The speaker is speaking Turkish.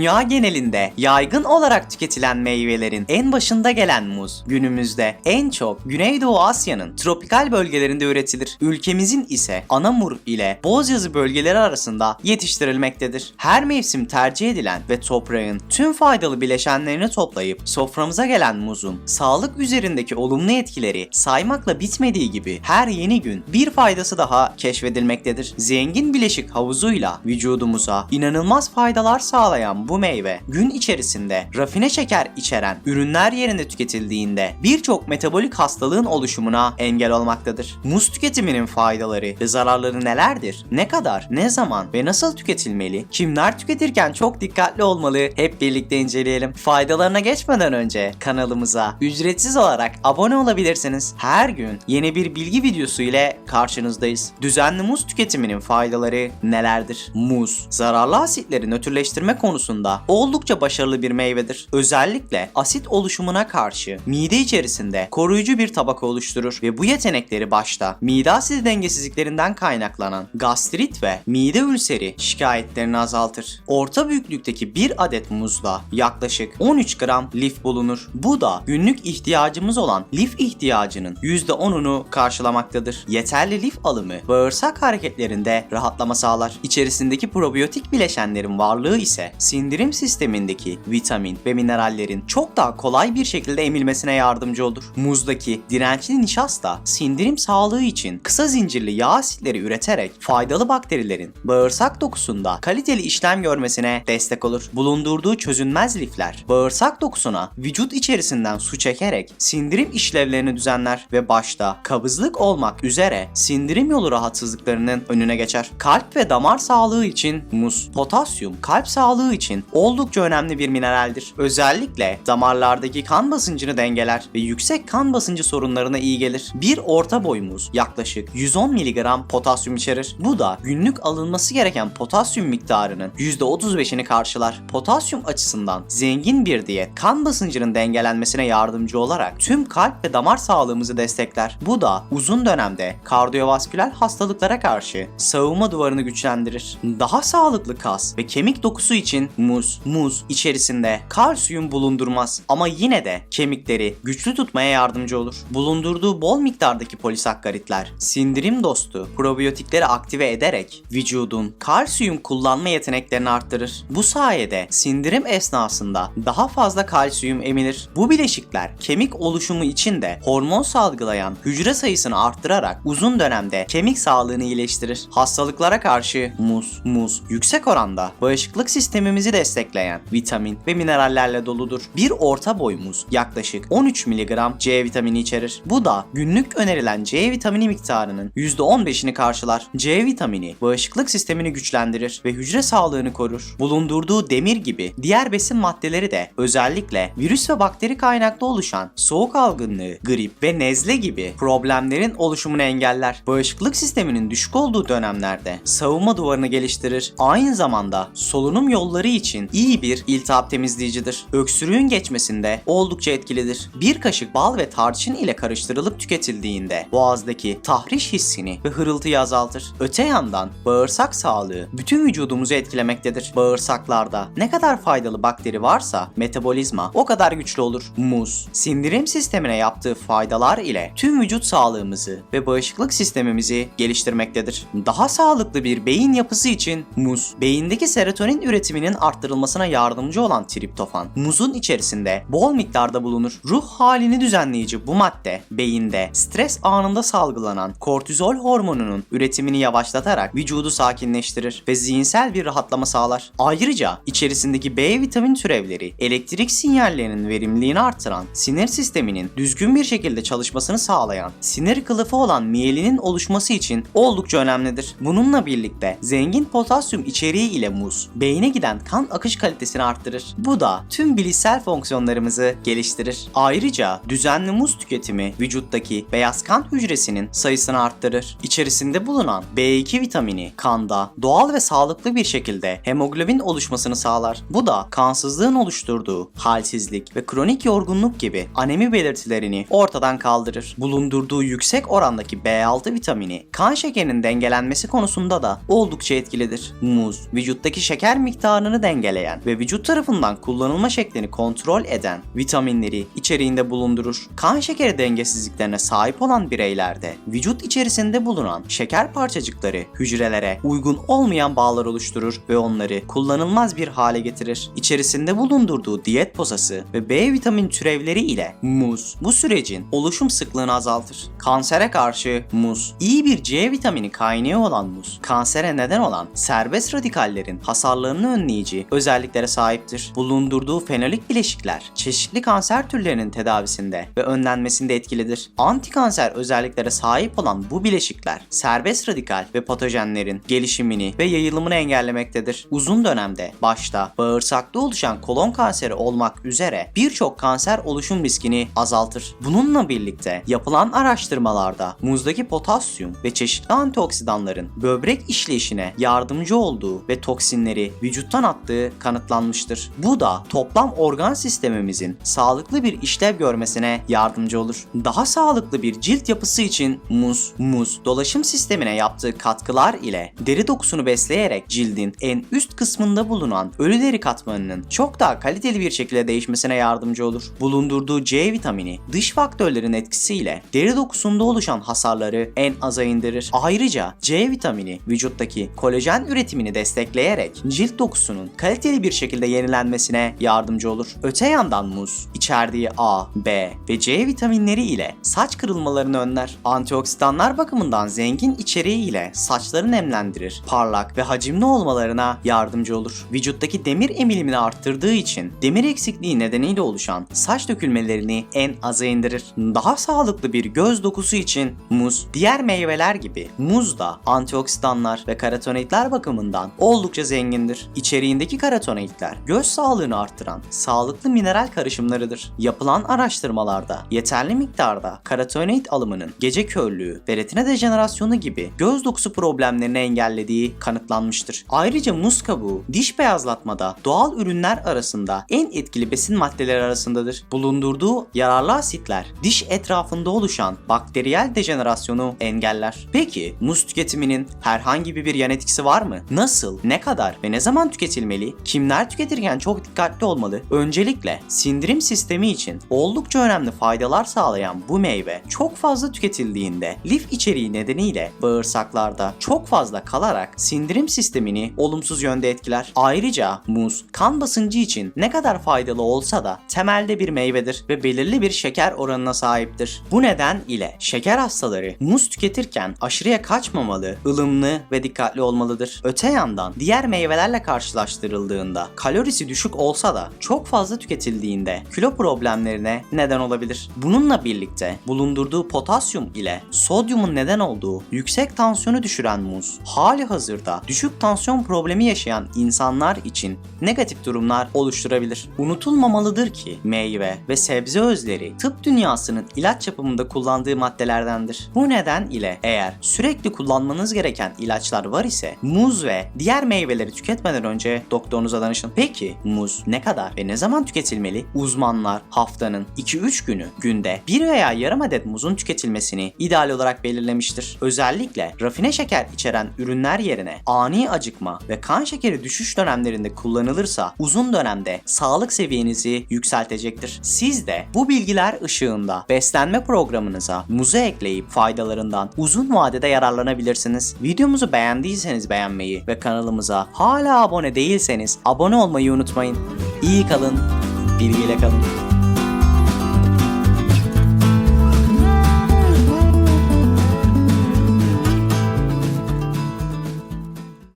Dünya genelinde yaygın olarak tüketilen meyvelerin en başında gelen muz günümüzde en çok Güneydoğu Asya'nın tropikal bölgelerinde üretilir. Ülkemizin ise Anamur ile Bozyazı bölgeleri arasında yetiştirilmektedir. Her mevsim tercih edilen ve toprağın tüm faydalı bileşenlerini toplayıp soframıza gelen muzun sağlık üzerindeki olumlu etkileri saymakla bitmediği gibi her yeni gün bir faydası daha keşfedilmektedir. Zengin bileşik havuzuyla vücudumuza inanılmaz faydalar sağlayan bu meyve gün içerisinde rafine şeker içeren ürünler yerine tüketildiğinde birçok metabolik hastalığın oluşumuna engel olmaktadır. Muz tüketiminin faydaları ve zararları nelerdir? Ne kadar, ne zaman ve nasıl tüketilmeli? Kimler tüketirken çok dikkatli olmalı? Hep birlikte inceleyelim. Faydalarına geçmeden önce kanalımıza ücretsiz olarak abone olabilirsiniz. Her gün yeni bir bilgi videosu ile karşınızdayız. Düzenli muz tüketiminin faydaları nelerdir? Muz, zararlı asitleri nötrleştirme konusunda oldukça başarılı bir meyvedir. Özellikle asit oluşumuna karşı mide içerisinde koruyucu bir tabaka oluşturur ve bu yetenekleri başta mide asidi dengesizliklerinden kaynaklanan gastrit ve mide ülseri şikayetlerini azaltır. Orta büyüklükteki bir adet muzda yaklaşık 13 gram lif bulunur. Bu da günlük ihtiyacımız olan lif ihtiyacının %10'unu karşılamaktadır. Yeterli lif alımı bağırsak hareketlerinde rahatlama sağlar. İçerisindeki probiyotik bileşenlerin varlığı ise sindirim sistemindeki vitamin ve minerallerin çok daha kolay bir şekilde emilmesine yardımcı olur. Muzdaki dirençli nişasta sindirim sağlığı için kısa zincirli yağ asitleri üreterek faydalı bakterilerin bağırsak dokusunda kaliteli işlem görmesine destek olur. Bulundurduğu çözünmez lifler bağırsak dokusuna vücut içerisinden su çekerek sindirim işlevlerini düzenler ve başta kabızlık olmak üzere sindirim yolu rahatsızlıklarının önüne geçer. Kalp ve damar sağlığı için muz, potasyum kalp sağlığı için oldukça önemli bir mineraldir. Özellikle damarlardaki kan basıncını dengeler ve yüksek kan basıncı sorunlarına iyi gelir. Bir orta boy muz yaklaşık 110 mg potasyum içerir. Bu da günlük alınması gereken potasyum miktarının %35'ini karşılar. Potasyum açısından zengin bir diyet kan basıncının dengelenmesine yardımcı olarak tüm kalp ve damar sağlığımızı destekler. Bu da uzun dönemde kardiyovasküler hastalıklara karşı savunma duvarını güçlendirir. Daha sağlıklı kas ve kemik dokusu için muz, muz içerisinde kalsiyum bulundurmaz ama yine de kemikleri güçlü tutmaya yardımcı olur. Bulundurduğu bol miktardaki polisakkaritler sindirim dostu probiyotikleri aktive ederek vücudun kalsiyum kullanma yeteneklerini arttırır. Bu sayede sindirim esnasında daha fazla kalsiyum emilir. Bu bileşikler kemik oluşumu için de hormon salgılayan hücre sayısını arttırarak uzun dönemde kemik sağlığını iyileştirir. Hastalıklara karşı muz, muz yüksek oranda bağışıklık sistemimizi destekleyen vitamin ve minerallerle doludur. Bir orta boy muz yaklaşık 13 mg C vitamini içerir. Bu da günlük önerilen C vitamini miktarının %15'ini karşılar. C vitamini bağışıklık sistemini güçlendirir ve hücre sağlığını korur. Bulundurduğu demir gibi diğer besin maddeleri de özellikle virüs ve bakteri kaynaklı oluşan soğuk algınlığı, grip ve nezle gibi problemlerin oluşumunu engeller. Bağışıklık sisteminin düşük olduğu dönemlerde savunma duvarını geliştirir. Aynı zamanda solunum yolları için iyi bir iltihap temizleyicidir. Öksürüğün geçmesinde oldukça etkilidir. Bir kaşık bal ve tarçın ile karıştırılıp tüketildiğinde boğazdaki tahriş hissini ve hırıltıyı azaltır. Öte yandan bağırsak sağlığı bütün vücudumuzu etkilemektedir. Bağırsaklarda ne kadar faydalı bakteri varsa metabolizma o kadar güçlü olur. Muz, sindirim sistemine yaptığı faydalar ile tüm vücut sağlığımızı ve bağışıklık sistemimizi geliştirmektedir. Daha sağlıklı bir beyin yapısı için muz, beyindeki serotonin üretiminin arttırılmasına yardımcı olan triptofan, muzun içerisinde bol miktarda bulunur. Ruh halini düzenleyici bu madde beyinde stres anında salgılanan kortizol hormonunun üretimini yavaşlatarak vücudu sakinleştirir ve zihinsel bir rahatlama sağlar. Ayrıca içerisindeki B vitamin türevleri elektrik sinyallerinin verimliliğini artıran, sinir sisteminin düzgün bir şekilde çalışmasını sağlayan, sinir kılıfı olan miyelinin oluşması için oldukça önemlidir. Bununla birlikte zengin potasyum içeriği ile muz, beyne giden kan akış kalitesini arttırır. Bu da tüm bilişsel fonksiyonlarımızı geliştirir. Ayrıca düzenli muz tüketimi vücuttaki beyaz kan hücresinin sayısını arttırır. İçerisinde bulunan B2 vitamini kanda doğal ve sağlıklı bir şekilde hemoglobin oluşmasını sağlar. Bu da kansızlığın oluşturduğu halsizlik ve kronik yorgunluk gibi anemi belirtilerini ortadan kaldırır. Bulundurduğu yüksek orandaki B6 vitamini kan şekerinin dengelenmesi konusunda da oldukça etkilidir. Muz, vücuttaki şeker miktarını dengeleyen ve vücut tarafından kullanılma şeklini kontrol eden vitaminleri içeriğinde bulundurur. Kan şekeri dengesizliklerine sahip olan bireylerde vücut içerisinde bulunan şeker parçacıkları hücrelere uygun olmayan bağlar oluşturur ve onları kullanılmaz bir hale getirir. İçerisinde bulundurduğu diyet posası ve B vitamin türevleri ile muz bu sürecin oluşum sıklığını azaltır. Kansere karşı muz iyi bir C vitamini kaynağı olan muz kansere neden olan serbest radikallerin hasarlarını önleyici özelliklere sahiptir. Bulundurduğu fenolik bileşikler çeşitli kanser türlerinin tedavisinde ve önlenmesinde etkilidir. Antikanser özelliklere sahip olan bu bileşikler serbest radikal ve patojenlerin gelişimini ve yayılımını engellemektedir. Uzun dönemde başta bağırsakta oluşan kolon kanseri olmak üzere birçok kanser oluşum riskini azaltır. Bununla birlikte yapılan araştırmalarda muzdaki potasyum ve çeşitli antioksidanların böbrek işleyişine yardımcı olduğu ve toksinleri vücuttan attığı kanıtlanmıştır. Bu da toplam organ sistemimizin sağlıklı bir işlev görmesine yardımcı olur. Daha sağlıklı bir cilt yapısı için muz, muz dolaşım sistemine yaptığı katkılar ile deri dokusunu besleyerek cildin en üst kısmında bulunan ölü deri katmanının çok daha kaliteli bir şekilde değişmesine yardımcı olur. Bulundurduğu C vitamini dış faktörlerin etkisiyle deri dokusunda oluşan hasarları en aza indirir. Ayrıca C vitamini vücuttaki kolajen üretimini destekleyerek cilt dokusunun kaliteli bir şekilde yenilenmesine yardımcı olur. Öte yandan muz içerdiği A, B ve C vitaminleri ile saç kırılmalarını önler. Antioksidanlar bakımından zengin içeriği ile saçları nemlendirir, parlak ve hacimli olmalarına yardımcı olur. Vücuttaki demir emilimini arttırdığı için demir eksikliği nedeniyle oluşan saç dökülmelerini en aza indirir. Daha sağlıklı bir göz dokusu için muz, diğer meyveler gibi muz da antioksidanlar ve karotenoidler bakımından oldukça zengindir. İçeriğindeki karotenoidler göz sağlığını arttıran sağlıklı mineral karışımlarıdır. Yapılan araştırmalarda yeterli miktarda karotenoid alımının gece körlüğü ve retina dejenerasyonu gibi göz dokusu problemlerini engellediği kanıtlanmıştır. Ayrıca muz kabuğu diş beyazlatmada doğal ürünler arasında en etkili besin maddeleri arasındadır. Bulundurduğu yararlı asitler diş etrafında oluşan bakteriyel dejenerasyonu engeller. Peki muz tüketiminin herhangi bir yan etkisi var mı? Nasıl, ne kadar ve ne zaman tüketilmeli? Kimler tüketirken çok dikkatli olmalı? Öncelikle sindirim sistemi için oldukça önemli faydalar sağlayan bu meyve çok fazla tüketildiğinde lif içeriği nedeniyle bağırsaklarda çok fazla kalarak sindirim sistemini olumsuz yönde etkiler. Ayrıca muz kan basıncı için ne kadar faydalı olsa da temelde bir meyvedir ve belirli bir şeker oranına sahiptir. Bu neden ile şeker hastaları muz tüketirken aşırıya kaçmamalı, ılımlı ve dikkatli olmalıdır. Öte yandan diğer meyvelerle karşılaştırıldığında kalorisi düşük olsa da çok fazla tüketildiğinde kilo problemlerine neden olabilir. Bununla birlikte bulundurduğu potasyum ile sodyumun neden olduğu yüksek tansiyonu düşüren muz hali hazırda düşük tansiyon problemi yaşayan insanlar için negatif durumlar oluşturabilir. Unutulmamalıdır ki meyve ve sebze özleri tıp dünyasının ilaç yapımında kullandığı maddelerdendir. Bu neden ile eğer sürekli kullanmanız gereken ilaçlar var ise muz ve diğer meyveleri tüketmeden önce doktorunuza danışın. Peki muz ne kadar ve ne zaman tüketilmeli? Uzmanlar haftanın 2-3 günü günde 1 veya yarım adet muzun tüketilmesini ideal olarak belirlemiştir. Özellikle rafine şeker içeren ürünler yerine ani acıkma ve kan şekeri düşüş dönemlerinde kullanılırsa uzun dönemde sağlık seviyenizi yükseltecektir. Siz de bu bilgiler ışığında beslenme programınıza muzu ekleyip faydalarından uzun vadede yararlanabilirsiniz. Videomuzu beğendiyseniz beğenmeyi ve kanalımıza hala abone değilseniz abone olmayı unutmayın. İyi kalın, bilgiyle kalın.